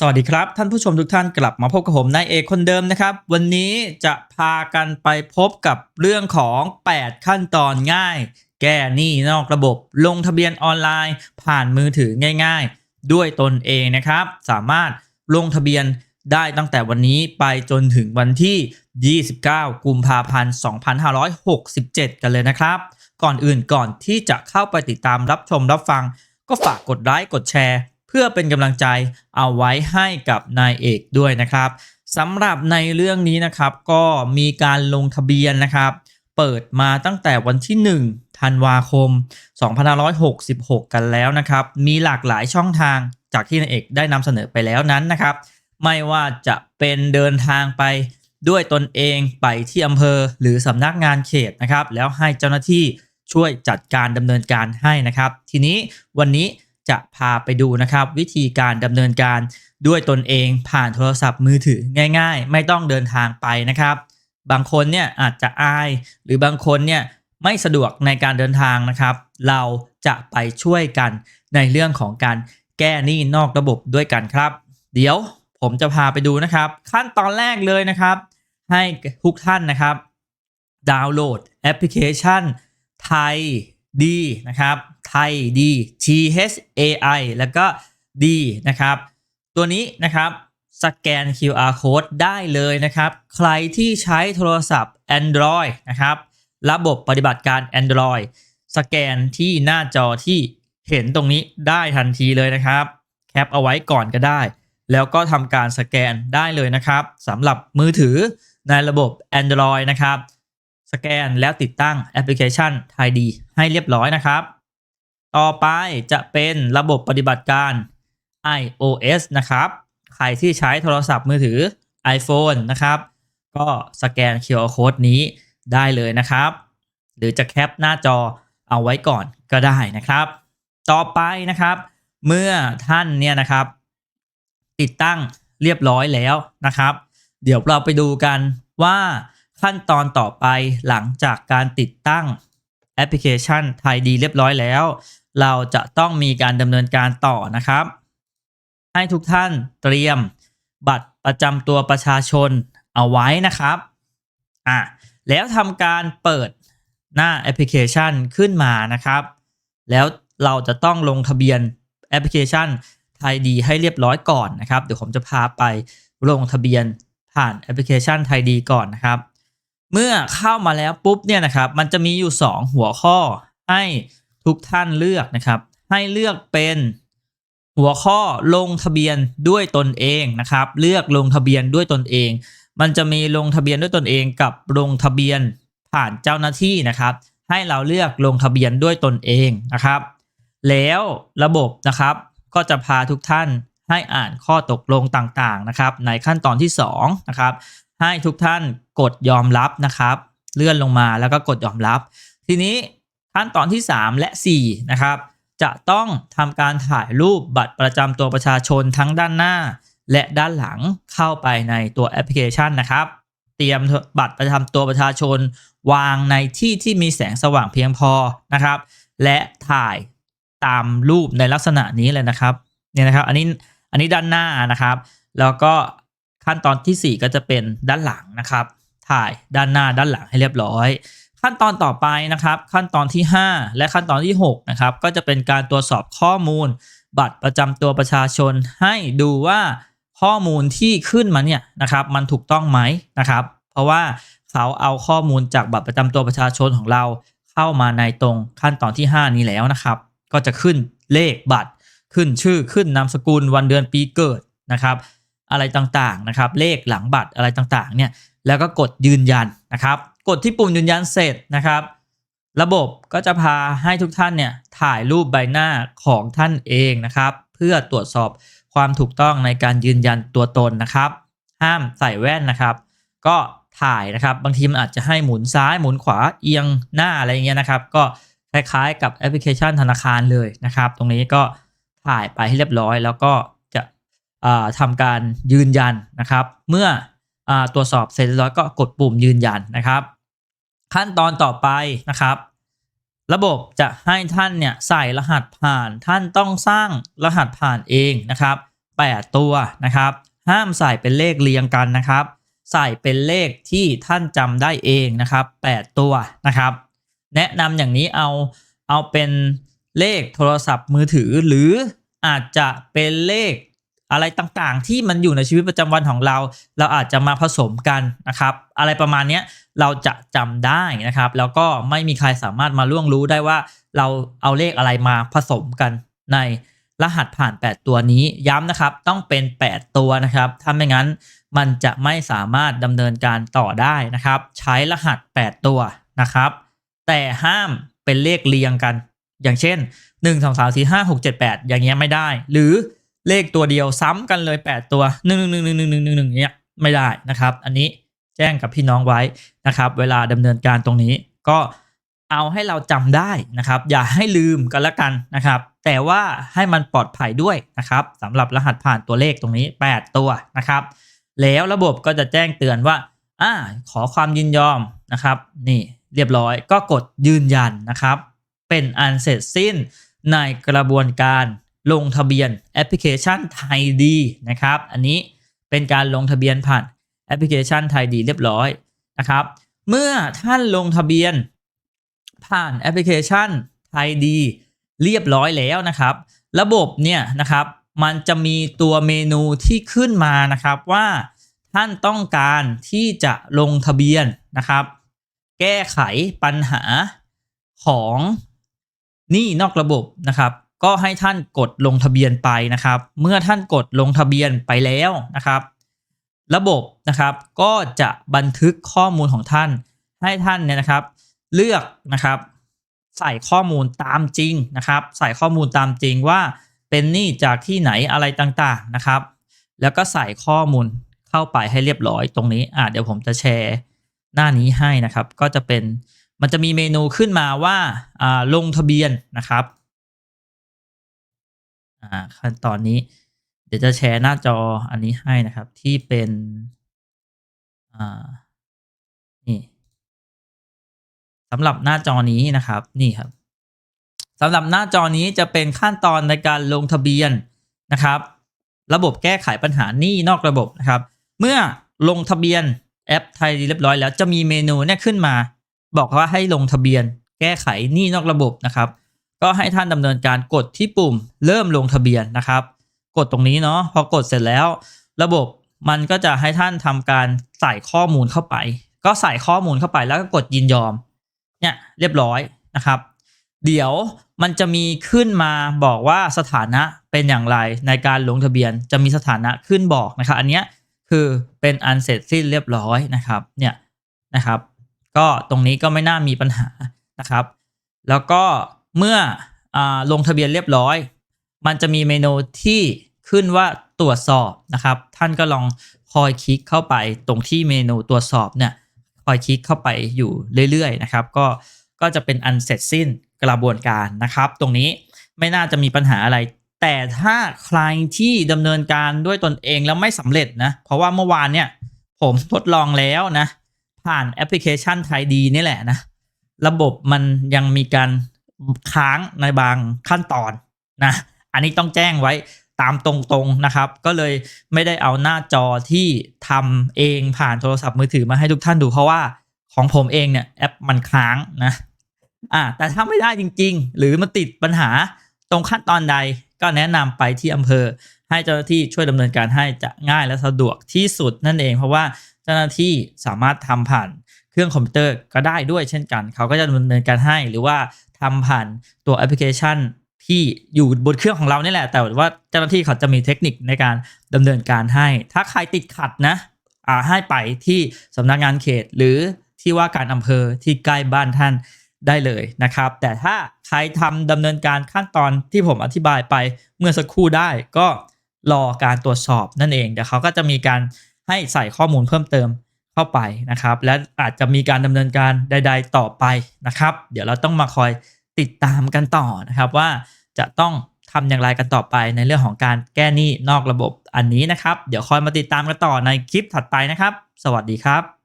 สวัสดีครับ ท่านผู้ชมทุกท่านกลับมาพบกับผมนายเอกคนเดิมนะครับ วันนี้จะพากันไปพบกับเรื่องของ 8 ขั้นตอนง่าย แก้หนี้นอกระบบ ลงทะเบียนออนไลน์ ผ่านมือถือง่าย ๆ ด้วยตนเองนะครับ สามารถลงทะเบียนได้ตั้งแต่วันนี้ไปจนถึงวันที่ 29 กุมภาพันธ์ 2567 กันเลยนะครับ ก่อนอื่นก่อนที่จะเข้าไปติดตามรับชมรับฟัง ก็ฝากกดไลค์กดแชร์ เพื่อเป็นกำลังใจเอาไว้ให้กับนายเอกด้วยนะครับสำหรับในเรื่องนี้นะครับก็มีการลงทะเบียนนะครับ เปิดมาตั้งแต่วันที่ 1 ธันวาคม 2566 กันแล้วนะครับ มีหลากหลายช่องทางจากที่นายเอกได้นำเสนอไปแล้วนั้นนะครับ ไม่ว่าจะเป็นเดินทางไปด้วยตนเองไปที่อำเภอหรือสำนักงานเขตนะครับ แล้วให้เจ้าหน้าที่ช่วยจัดการดำเนินการให้นะครับ ทีนี้วันนี้ จะพาไปดูนะครับ วิธีการดำเนินการด้วยตนเองผ่านโทรศัพท์มือถือง่าย ๆ ไม่ต้องเดินทางไปนะครับ บางคนเนี่ยอาจจะอาย หรือบางคนเนี่ยไม่สะดวกในการเดินทางนะครับ เราจะไปช่วยกันในเรื่องของการแก้หนี้นอกระบบด้วยกันครับ เดี๋ยวผมจะพาไปดูนะครับ ขั้นตอนแรกเลยนะครับ ให้ทุกท่านนะครับ ดาวน์โหลดแอปพลิเคชันไทย ดีนะครับไทยดี T H A I แล้วก็ดีนะครับ ตัวนี้นะครับสแกน QR code ได้เลยนะครับ ใครที่ใช้โทรศัพท์ Android นะครับ ระบบปฏิบัติการ Android สแกนที่หน้าจอที่เห็นตรงนี้ได้ทันทีเลยนะครับ แคปเอาไว้ก่อนก็ได้ แล้วก็ทำการสแกนได้เลยนะครับสำหรับมือถือในระบบ Android นะครับ สแกนแล้วติดตั้งแอปพลิเคชันไทยดีให้เรียบร้อยนะครับ ต่อไปจะเป็นระบบปฏิบัติการ iOS นะครับ ใครที่ใช้โทรศัพท์มือถือ iPhone นะครับ ก็สแกน QR Code นี้ได้เลยนะครับ หรือจะแคปหน้าจอเอาไว้ก่อนก็ได้นะครับ ต่อไปนะครับ เมื่อท่านเนี่ยนะครับ ติดตั้งเรียบร้อยแล้วนะครับ เดี๋ยวเราไปดูกันว่า ขั้นตอนต่อไปหลังจากการติดตั้งแอปพลิเคชันไทยดีเรียบร้อยแล้ว เราจะต้องมีการดำเนินการต่อนะครับ ให้ทุกท่านเตรียมบัตรประจำตัวประชาชนเอาไว้นะครับอะแล้วทำการเปิดหน้าแอปพลิเคชันขึ้นมานะครับ แล้วเราจะต้องลงทะเบียนแอปพลิเคชันไทยดีให้เรียบร้อยก่อนนะครับ เดี๋ยวผมจะพาไปลงทะเบียนผ่านแอปพลิเคชันไทยดีก่อนนะครับ เมื่อเข้ามาแล้วปุ๊บเนี่ยนะครับ มันจะมีอยู่ 2 หัวข้อให้ทุกท่านเลือกนะครับ ให้เลือกเป็นหัวข้อลงทะเบียนด้วยตนเองนะครับ เลือกลงทะเบียนด้วยตนเอง มันจะมีลงทะเบียนด้วยตนเองกับลงทะเบียนผ่านเจ้าหน้าที่นะครับ ให้เราเลือกลงทะเบียนด้วยตนเองนะครับ แล้วระบบนะครับก็จะพาทุกท่านให้อ่านข้อตกลงต่างๆนะครับ ในขั้นตอนที่2นะครับ ให้ทุกท่านกดยอมรับนะครับ เลื่อนลงมาแล้วก็กดยอมรับ ทีนี้ขั้นตอนที่ 3 และ 4 นะครับ จะต้องทำการถ่ายรูปบัตรประจำตัวประชาชนทั้งด้านหน้า และด้านหลังเข้าไปในตัวแอปพลิเคชันนะครับ เตรียมบัตรประจำตัวประชาชน วางในที่ที่มีแสงสว่างเพียงพอนะครับ และถ่ายตามรูปในลักษณะนี้เลยนะครับเนี่ยนะครับ อันนี้อันนี้ด้านหน้านะครับ แล้วก็ ขั้นตอนที่ 4 ก็จะเป็นด้านหลังนะครับ ถ่ายด้านหน้าด้านหลังให้เรียบร้อย ขั้นตอนต่อไปนะครับ ขั้นตอนที่ 5 และขั้นตอนที่6นะครับก็จะเป็นการตรวจสอบข้อมูล บัตรประจำตัวประชาชน ให้ดูว่าข้อมูลที่ขึ้นมาเนี่ยนะครับ มันถูกต้องไหมนะครับ เพราะว่าเขาเอาข้อมูลจากบัตรประจำตัวประชาชนของเรา เข้ามาในตรงขั้นตอนที่ 5 นี้แล้วนะครับ ก็จะขึ้นเลขบัตรขึ้นชื่อขึ้นนามสกุลวันเดือนปีเกิดนะครับ อะไรต่างๆนะครับเลขหลังบัตรอะไรต่างๆเนี่ยแล้วก็กดยืนยันนะครับ กดที่ปุ่มยืนยันเสร็จนะครับ ระบบก็จะพาให้ทุกท่านเนี่ยถ่ายรูปใบหน้าของท่านเองนะครับ เพื่อตรวจสอบความถูกต้องในการยืนยันตัวตนนะครับ ห้ามใส่แว่นนะครับ ก็ถ่ายนะครับ บางทีมันอาจจะให้หมุนซ้ายหมุนขวาเอียงหน้าอะไรเงี้ยนะครับ ก็คล้ายๆกับแอปพลิเคชันธนาคารเลยนะครับ ตรงนี้ก็ถ่ายไปให้เรียบร้อยแล้วก็ ทำการยืนยันนะครับ เมื่ออตรวจสอบเสร็จเรียบร้อยก็กดปุ่มยืนยันนะครับ ขั้นตอนต่อไปนะครับ ระบบจะให้ท่านเนี่ยใส่รหัสผ่าน ท่านต้องสร้างรหัสผ่านเองนะครับ 8 ตัวนะครับ ห้ามใส่เป็นเลขเรียงกันนะครับ ใส่เป็นเลขที่ท่านจำได้เองนะครับ 8 ตัวนะครับ แนะนำอย่างนี้เอาเอาเป็นเลขโทรศัพท์มือถือหรืออาจจะเป็นเลข อะไรต่างๆ ที่มันอยู่ในชีวิตประจำวันของเรา เราอาจจะมาผสมกันนะครับ อะไรประมาณนี้เราจะจำได้นะครับ แล้วก็ไม่มีใครสามารถมาล่วงรู้ได้ว่า เราเอาเลขอะไรมาผสมกันในรหัสผ่าน 8 ตัวนี้ย้ำนะครับ ต้องเป็น 8 ตัวนะครับ ถ้าไม่งั้นมันจะไม่สามารถดำเนินการต่อได้นะครับ ใช้รหัส 8 ตัวนะครับ แต่ห้ามเป็นเลขเรียงกัน อย่างเช่น 1 2 3 4 5 6 7 8 อย่างเงี้ยไม่ได้ หรือ เลขตัวเดียวซ้ำกันเลย 8 ตัว 1 1 1 1 1 1 1เงี้ยไม่ได้นะครับ อันนี้แจ้งกับพี่น้องไว้นะครับ เวลาดำเนินการตรงนี้ก็เอาให้เราจำได้นะครับ อย่าให้ลืมกันละกันนะครับ แต่ว่าให้มันปลอดภัยด้วยนะครับสำหรับรหัสผ่านตัวเลขตรงนี้ 8 ตัวนะครับ แล้วระบบก็จะแจ้งเตือนว่าอ่าขอความยินยอมนะครับ นี่เรียบร้อยก็กดยืนยันนะครับ เป็นอันเสร็จสิ้นในกระบวนการ ลงทะเบียนแอปพลิเคชันไทยดีนะครับ อันนี้เป็นการลงทะเบียนผ่านแอปพลิเคชันไทยดีเรียบร้อยนะครับ เมื่อท่านลงทะเบียนผ่านแอปพลิเคชันไทยดีเรียบร้อยแล้วนะครับ ระบบเนี่ยนะครับมันจะมีตัวเมนูที่ขึ้นมานะครับว่าท่านต้องการที่จะลงทะเบียนนะครับ แก้ไขปัญหาของหนี้นอกระบบนะครับ ก็ให้ท่านกดลงทะเบียนไปนะครับ เมื่อท่านกดลงทะเบียนไปแล้วนะครับ ระบบนะครับก็จะบันทึกข้อมูลของท่าน ให้ท่านเนี่ยนะครับ เลือกนะครับใส่ข้อมูลตามจริงนะครับ ใส่ข้อมูลตามจริงว่าเป็นหนี้จากที่ไหนอะไรต่างๆนะครับ แล้วก็ใส่ข้อมูลเข้าไปให้เรียบร้อยตรงนี้อะเดี๋ยวผมจะแชร์หน้านี้ให้นะครับ ก็จะเป็นมันจะมีเมนูขึ้นมาว่าอ่าลงทะเบียนนะครับ อ่าขั้นตอนนี้ เดี๋ยวจะแชร์หน้าจออันนี้ให้นะครับ ที่เป็นอ่านี่สำหรับหน้าจอนี้นะครับ นี่ครับสำหรับหน้าจอนี้จะเป็นขั้นตอนในการลงทะเบียนนะครับ ระบบแก้ไขปัญหาหนี้นอกระบบนะครับ เมื่อลงทะเบียนแอปไทยเรียบร้อยแล้วจะมีเมนูเนี่ยขึ้นมา บอกว่าให้ลงทะเบียน แก้ไขหนี้นอกระบบนะครับ ก็ให้ท่านดำเนินการกดที่ปุ่มเริ่มลงทะเบียนนะครับ กดตรงนี้เนาะพอกดเสร็จแล้ว ระบบมันก็จะให้ท่านทำการใส่ข้อมูลเข้าไป ก็ใส่ข้อมูลเข้าไปแล้วก็กดยินยอมเนี่ยเรียบร้อยนะครับ เดี๋ยวมันจะมีขึ้นมาบอกว่าสถานะเป็นอย่างไรในการลงทะเบียนจะมีสถานะขึ้นบอกนะครับ อันเนี้ยคือเป็นอันเสร็จสิ้นเรียบร้อยนะครับเนี่ยนะครับ ก็ตรงนี้ก็ไม่น่ามีปัญหานะครับ แล้วก็ เมื่ออลงทะเบียนเรียบร้อย มันจะมีเมนูที่ขึ้นว่าตรวจสอบนะครับ ท่านก็ลองคอยคลิกเข้าไปตรงที่เมนูตรวจสอบเนี่ยคอยคลิกเข้าไปอยู่เรื่อยๆนะครับ ก็ก็จะเป็นอันเสร็จสิ้นกระบวนการนะครับ ตรงนี้ไม่น่าจะมีปัญหาอะไร แต่ถ้าใครที่ดำเนินการด้วยตนเองแล้วไม่สำเร็จนะ เพราะว่าเมื่อวานเนี่ยผมทดลองแล้วนะ ผ่านแอปพลิเคชันไทยดีนี่แหละนะ ระบบมันยังมีการ ค้างในบางขั้นตอนนะอันนี้ต้องแจ้งไว้ตามตรงๆนะครับ ก็เลยไม่ได้เอาหน้าจอที่ทำเองผ่านโทรศัพท์มือถือมาให้ทุกท่านดูเพราะว่าของผมเองเนี่ยแอปมันค้างนะอ่าแต่ถ้าไม่ได้จริง ๆ หรือมันติดปัญหาตรงขั้นตอนใดก็แนะนำไปที่อำเภอ ให้เจ้าหน้าที่ช่วยดำเนินการให้จะง่ายและสะดวกที่สุดนั่นเอง เพราะว่าเจ้าหน้าที่สามารถทำผ่านเครื่องคอมพิวเตอร์ก็ได้ด้วยเช่นกัน เขาก็จะดำเนินการให้หรือว่า ทำผ่านตัวแอปพลิเคชันที่อยู่บนเครื่องของเรานี่แหละ แต่ว่าเจ้าหน้าที่เขาจะมีเทคนิคในการดำเนินการให้ ถ้าใครติดขัดนะอ่าให้ไปที่สำนักงานเขต หรือที่ว่าการอำเภอที่ใกล้บ้านท่านได้เลยนะครับ แต่ถ้าใครทำดำเนินการขั้นตอนที่ผมอธิบายไปเมื่อสักครู่ได้ก็รอการตรวจสอบนั่นเองเดี๋ยวเขาก็จะมีการให้ใส่ข้อมูลเพิ่มเติม เข้าไปนะครับ และอาจจะมีการดำเนินการใด ๆ ต่อไปนะครับ เดี๋ยวเราต้องมาคอยติดตามกันต่อนะครับว่าจะต้องทำอย่างไรกันต่อไปในเรื่องของการแก้หนี้นอกระบบอันนี้นะครับ เดี๋ยวคอยมาติดตามกันต่อในคลิปถัดไปนะครับ สวัสดีครับ